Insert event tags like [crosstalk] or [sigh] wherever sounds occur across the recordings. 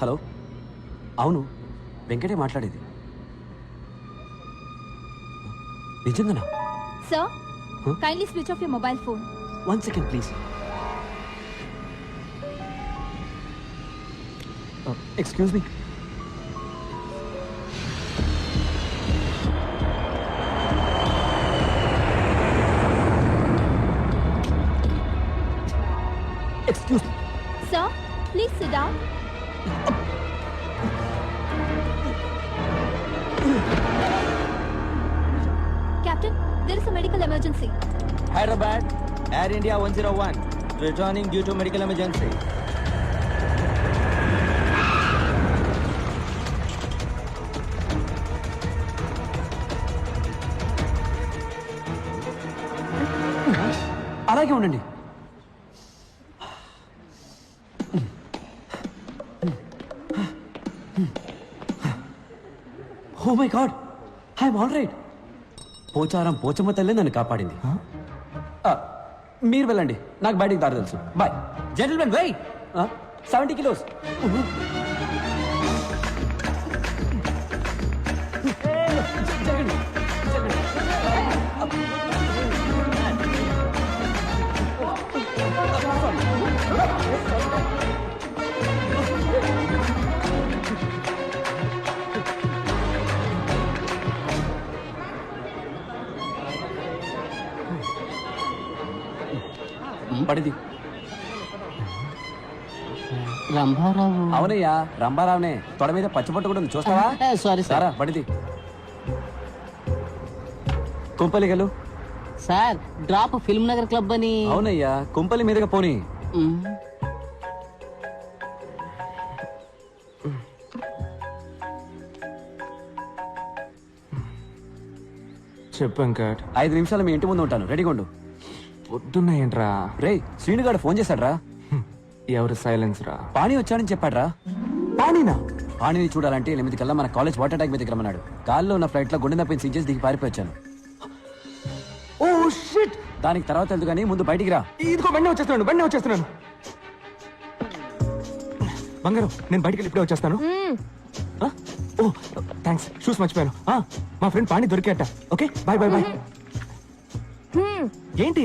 Hello అవును వెంకటే మాట్లాడేది నిజంగానా Huh? kindly switch off your mobile phone. One second please excuse me excuse Sir, please sit down. Captain, there is a medical emergency. Hyderabad, Air India 101, returning due to medical emergency. అలాగే ఉండండి ఓ my god I'm all right Pocharam Pochamma తల్లే నన్ను కాపాడింది. మీరు వెళ్ళండి. నాకు బయటికి దారి తెలుసు. Bye gentlemen why seventy kilos పడిది. Rambharao. అవునయ్యా రంబారావునే తొడ మీద పచ్చబట్టు కూడా ఉంది చూస్తావా? Sorry sir. పడిది. కుంపలిగలు sir drop Film Nagar club అని. అవునయ్యా కుంపలి మీదుగా పోనీ. చెప్పు వెంకట్ ఐదు నిమిషాలు మీ ఇంటి ముందు ఉంటాను. రెడీగా ఉండు. పొద్దున్న ఏంట్రా రే శ్రీనుగాడు ఫోన్ చేశాడ్రా. ఎవరు సైలెన్స్ రా? పాణి వచ్చాడని చెప్పాడ్రా. పానీనా పాణిని చూడాలంటే ఎనిమిది కల్లా మన కాలేజ్ వాటర్ ట్యాంక్ మీదకి రమ్మన్నాడు గాల్లో ఉన్న ఫ్లైట్లో గుండె నొప్పిని సీజెస్ దిగి పారిపోయి వచ్చాను ఓ షిట్! దానికి తర్వాత వెళ్తూ కానీ ముందు బయటికి రా. ఇదిగో బండి వచ్చేస్తున్నాను బండి వచ్చేస్తున్నాను. బంగారం నేను బయటికి వెళ్ళి ఇప్పుడే వచ్చేస్తాను. ఆ? ఓ థ్యాంక్స్ షూస్ మర్చిపోయాను. ఆ, మా ఫ్రెండ్ పాణి దొరికాట ఓకే బాయ్ బాయ్ బాయ్. ఏంటి?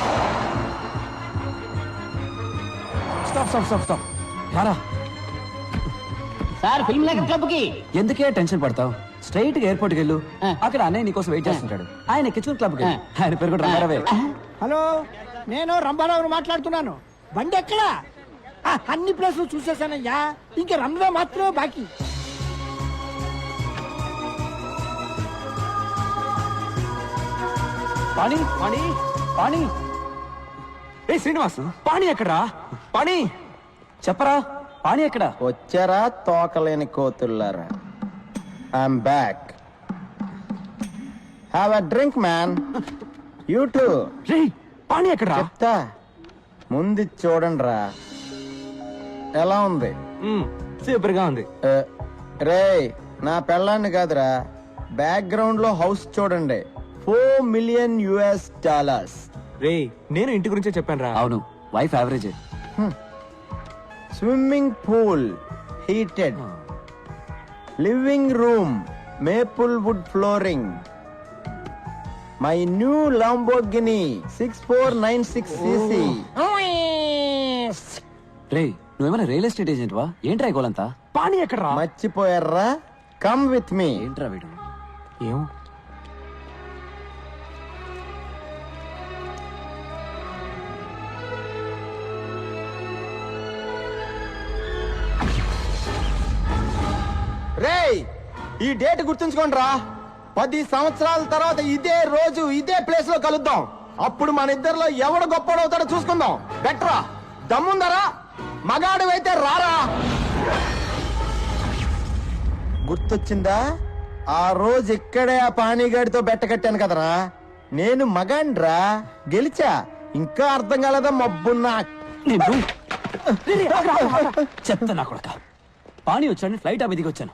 Stop stop stop stop. రారా. సార్ ఫిల్మ్ నగర్ క్లబ్కి. ఎందుకే టెన్షన్ పడతావు? స్ట్రైట్గా ఎయిర్పోర్ట్కి వెళ్ళు. అక్కడ అన్నయ్య నీకోసం వెయిట్ చేస్తుంటాడు. ఆయన కిచెన్ క్లబ్కి. ఆయన పేరు కూడా రంగారావే హలో నేను రంభారావుని మాట్లాడుతున్నాను. బండి ఎక్కడా? ఆ, అన్ని ప్లేసులు చూసేసానయ్యా. ఇంక రంభా మాత్రమే బాకీ. పాణి పాణి పాణి. ఏ శ్రీనివాస్ పాణి ఎక్కడా పాణి చెప్పరా? పాణి ఎక్కడ? వచ్చారా తోకలేని కోతుల్లారా? I'm back have a drink man you too రే పాణి ఎక్కడా చెప్తా. ముందు చూడండి రా ఎలా ఉంది? సూపర్గా ఉంది. రే నా పెళ్ళాన్ని కాదురా. బ్యాక్గ్రౌండ్లో హౌస్ చూడండి. ఫోర్ మిలియన్ యుఎస్ డాలర్స్ రే నేను ఇంటి గురించే చెప్పాను రా అవును wife average swimming pool heated living room maple wood flooring my new Lamborghini six four nine six CC రే నువ్వేమైనా రియల్ ఎస్టేట్ ఏజెంట్ వా? ఏంట్రా గోలంతా? పాణి ఎక్కడా మర్చిపోయారా కమ్ విత్ మీ ఏంట్రా వీడు? ఏం? రేయ్ ఈ డేట్ గుర్తుంచుకోండి రా పది సంవత్సరాల తర్వాత ఇదే రోజు ఇదే ప్లేస్లో కలుద్దాం. అప్పుడు మన ఇద్దరిలో ఎవడు గొప్పడవుతాడో చూసుకుందాం. బెటరా దమ్ముందరా. మగాడు అయితే రారా. గుర్తొచ్చిందా? ఆ రోజు ఇక్కడే ఆ పానీగాడితో బెట్ట కట్టాను కదరా. నేను మగాండ్రా గెలిచా. ఇంకా అర్థం కాలేదా మబ్బున్నా? నేను నా కొడక. పానీ వచ్చాను ఫ్లైట్ ఆ దిగి వచ్చాను.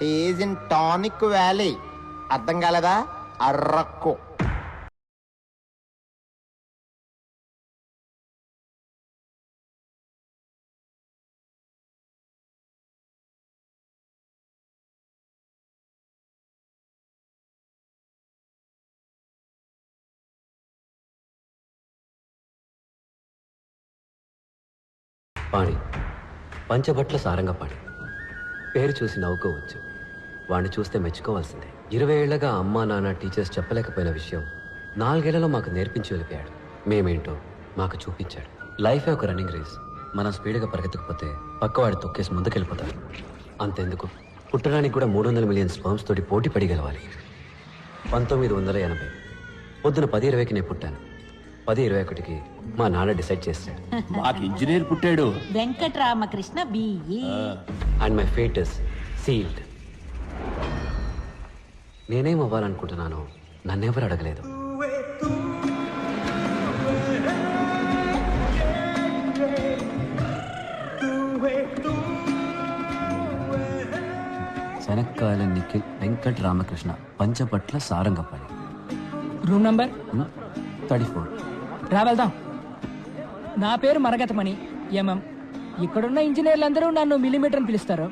ఈజ్ ఇన్ టానిక్ వ్యాలీ అర్థం కాలేదా? అర్రక్కు పాణి పంచబట్ల సారంగపాణి పేరు చూసి నవ్వుకోవచ్చు. వాడిని చూస్తే మెచ్చుకోవాల్సిందే. ఇరవై ఏళ్ళగా అమ్మా నాన్న టీచర్స్ చెప్పలేకపోయిన విషయం నాలుగేళ్ళలో మాకు నేర్పించి వెళ్ళిపోయాడు. మేమేంటో మాకు చూపించాడు. లైఫే ఒక రన్నింగ్ రేస్. మనం స్పీడ్గా పరిగెత్తకపోతే పక్కవాడు తొక్కేసి ముందుకెళ్ళిపోతాడు. అంతెందుకు? పుట్టడానికి కూడా మూడు వందల మిలియన్ స్పర్మ్స్ తోటి పోటీ పడి గెలవాలి పంతొమ్మిది వందల ఎనభై. పొద్దున పది ఇరవైకి నేను పుట్టాను. పది ఇరవై ఒకటికి మా నాన్న డిసైడ్ చేశాడు. మాకు ఇంజనీర్ పుట్టాడు. Venkataramakrishna BE and my fate is sealed. నేనేం అవ్వాలనుకుంటున్నానో నన్నెవరు అడగలేదు. శనక్కాయల Nikhil Venkat Ramakrishna Panchapatla Sarangapalli. Room number? Thirty four. రా వెళ్దాం. నా పేరు మరగతమణి ఎంఎం. ఇక్కడున్న ఇంజనీర్లందరూ నన్ను మిల్లీమీటర్ అని పిలుస్తారు.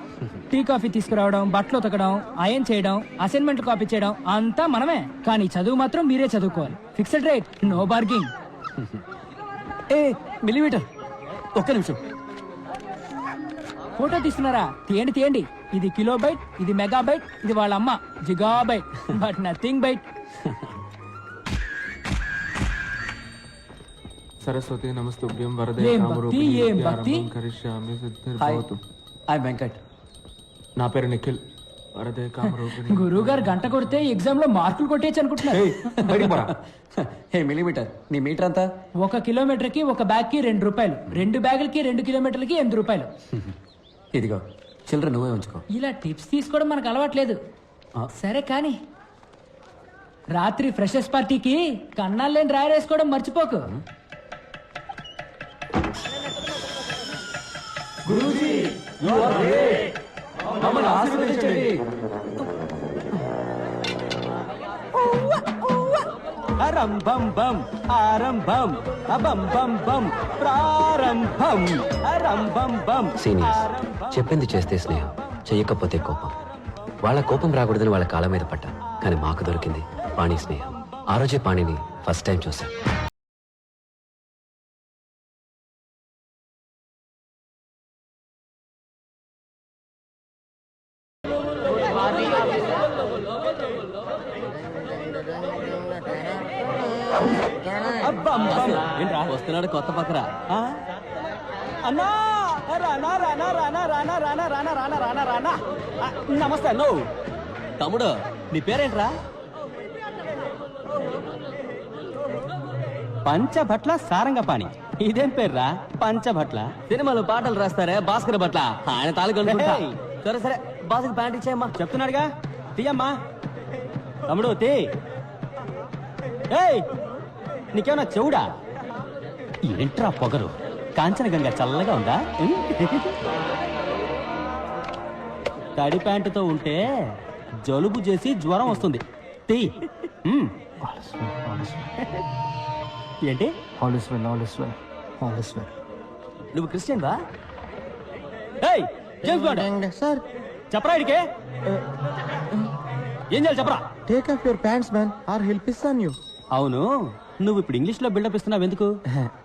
టీ కాఫీ తీసుకురావడం బట్టలు ఉతకడం అయన్ చేయడం అసైన్మెంట్ కాపీ చేయడం అంతా మనమే. కానీ చదువు మాత్రం మీరే చదువుకోవాలి. ఫిక్స్డ్ రేట్ నో బార్గింగ్ ఏ మిల్లీమీటర్ ఒక్క నిమిషం. ఫోటో తీస్తున్నారా? తీయండి తీయండి. ఇది కిలో బైట్ ఇది మెగా బైట్ ఇది వాళ్ళ అమ్మ giga byte but nothing byte Saraswati నమస్తుభ్యం వరదే ఏం కామరూపిణి భక్తి, ఏం విద్యారంభం భక్తి? కరిష్యామి హాయ్ సిద్ధిర్భవతు. హాయ్. వెంకట్. నా పేరు నిఖిల్. వరదే కామరూపిణి [laughs] గురువు గారు గంట కొడితే ఎగ్జామ్లో మార్కులు కొట్టేయచ్చు అనుకుంటున్నారు. ఏయ్, బయటికి పోరా. [laughs] హే మిల్లీమీటర్ నీ మీటర్ అంతా ఒక కిలోమీటర్కి ఒక బ్యాగ్కి రెండు రూపాయలు. రెండు బ్యాగులకి రెండు కిలోమీటర్లకి ఎనిమిది రూపాయలు. [laughs] ఇదిగో చిల్లర నువ్వే ఉంచుకో. ఇలా టిప్స్ తీసుకోవడం మనకు అలవాట్లేదు. సరే కానీ రాత్రి ఫ్రెషర్స్ పార్టీకి కన్నాలు లేని రాయరేసుకోవడం మర్చిపోకు. మమ్మల్ని ఆశీర్వదించండి. అరంభం బం ఆరంభం అబం బం బం ప్రారంభం బం సీనియర్స్ చెప్పింది చేస్తే స్నేహం చెయ్యకపోతే కోపం. వాళ్ళ కోపం రాకూడదని వాళ్ళ కాళ్ళ మీద పడ్డా కానీ మాకు దొరికింది పాణి స్నేహం. ఆ రోజే పాణిని ఫస్ట్ టైం చూశాను ఏంట్రా వస్తున్నాడు కొత్త పక్కరా ఆ? అన్నా రానా రానా రానా రానా రానా రానా రానా రానా రానా నమస్తే అన్నో తమ్ముడు నీ పేరేంట్రా పంచభట్ల సారంగపాణి ఇదేం పేర్రా పంచభట్ల సినిమాలో పాటలు రాస్తారే భాస్కర్ భట్ల ఆయన తాలూకు. సరే సరే బాసుకి ప్యాంట్ ఇచ్చేయమ్మా చెప్తున్నాడుగా తీయమ్మా తమ్ముడు తీ. ఏయ్ నీకేమన్నా చెవుడా? ఏంట్రా పొగరు? కాంచనగంగా చల్లగా ఉందా? తడి ప్యాంటుతో ఉంటే జలుబు చేసి జ్వరం వస్తుంది. తీ. ఏంటి? నువ్వు క్రిస్టియన్ బా ఏయ్ జేమ్స్ బాండ్. సార్ చెప్పరా ఇడికే? ఏం చేయాలి చెప్పరా? Take off your pants man or help ఇస్తాన్ you అవును. నువ్వు ఇప్పుడు ఇంగ్లీష్లో బిల్డప్ ఇస్తున్నావు ఎందుకు?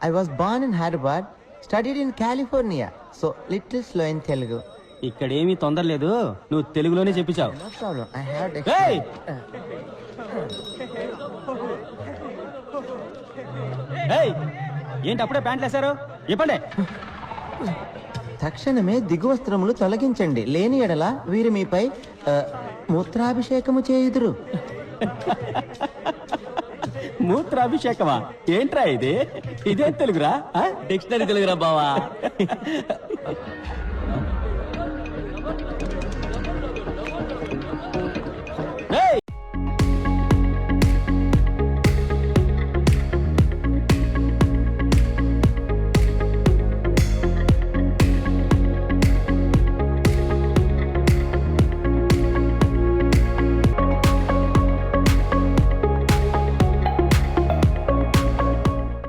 I was born in Hyderabad studied in California so little slow in Telugu ఇక్కడేమీ తొందర లేదు. నువ్వు తెలుగులోనే చెప్పించావు! ఏంటి అప్పుడే ప్యాంట్లు వేశారు? ఇప్పండి తక్షణమే దిగువస్త్రములు తొలగించండి. లేని ఎడల వీరు మీపై ఆ, మూత్రాభిషేకము చేయుదురు. మూత్రాభిషేకమా? ఏంట్రా ఇది? ఇదే తెలుగురా? డిక్షనరీ తెలుగురా బావా? [laughs]